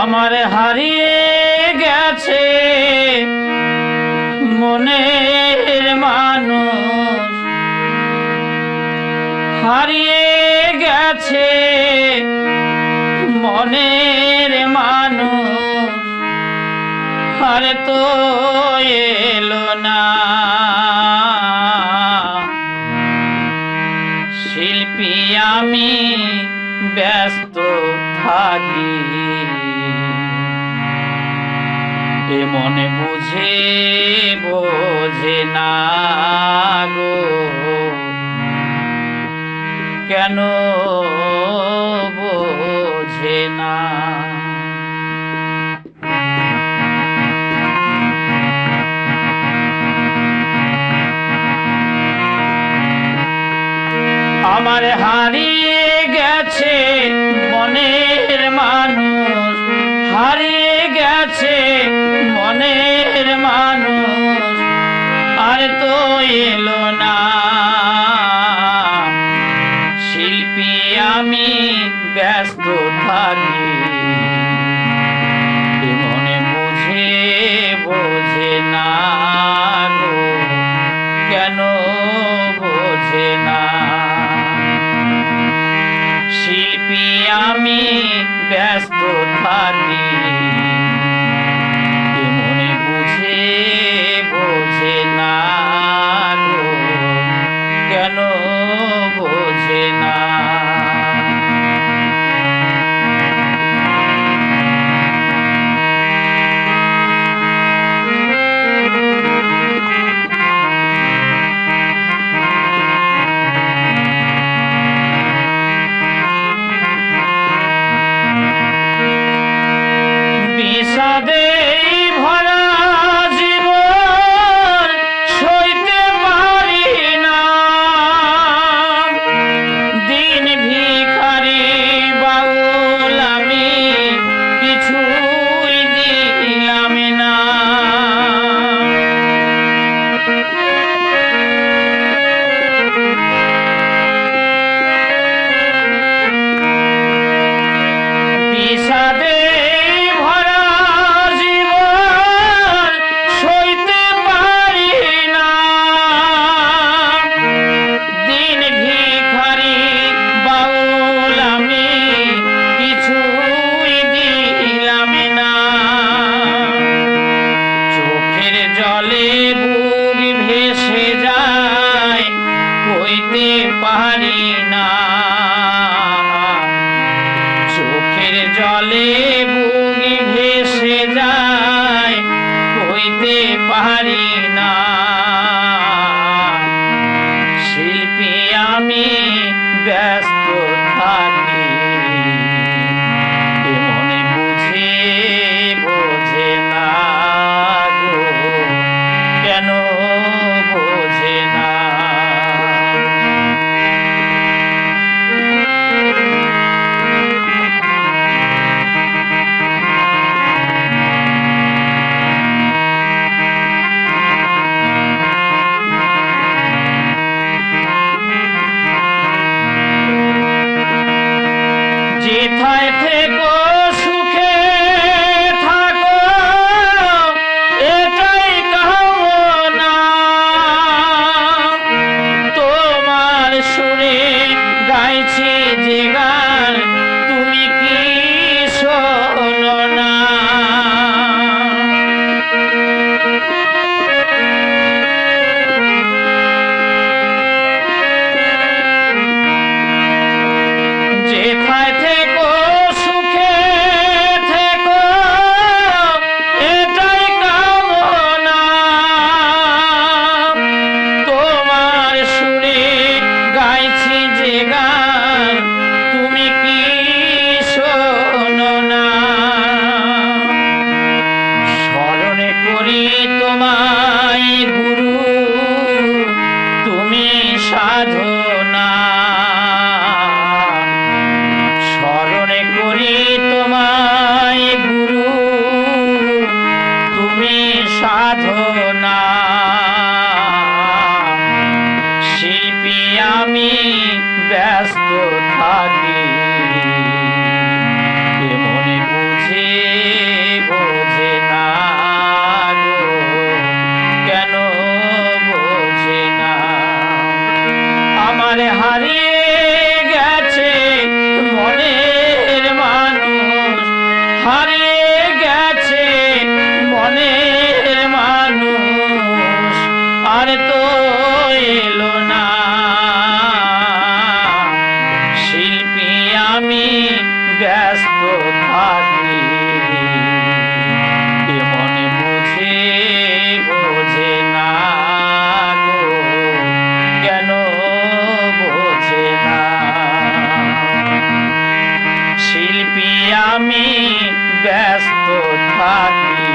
আমার হারিয়ে গেছে। মনের মানুষ হারিয়ে গেছে। মনের মানুষ আরে তো এলো না। শিল্পী আমি ব্যস্ত থাকি। এ মনে বুঝে বোঝে না গো। কেন বোঝে না? আমার হারিয়ে গেছে আমি ব্যস্ত থাকি। মনে বুঝে বোঝে না কেন বোঝে না। শিল্পী আমি ব্যস্ত থাকি। চলে তোমায় গুরু তুমি সাধু। hot.